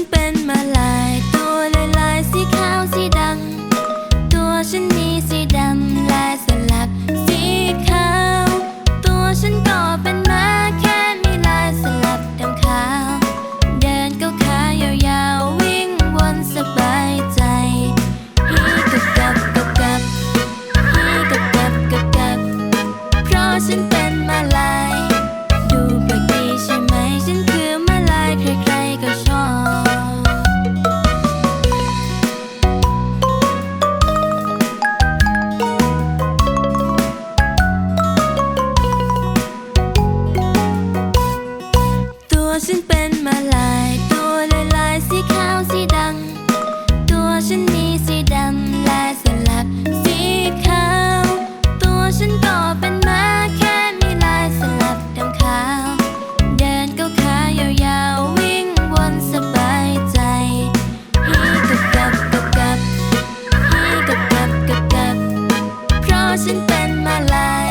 ซึ่งเป็นมาลาย ฉันเป็นมาลาย ตัวลายลายสีขาวสีดำ ตัวฉันมีสีดำและสลับสีขาว ตัวฉันก็เป็นมาแค่มีลายสลับดำขาว เดินก้าวขายาวๆวิ่งวนสบายใจฮีกับกับกับกับฮีกับกับกับกับ เพราะฉันเป็นมาลาย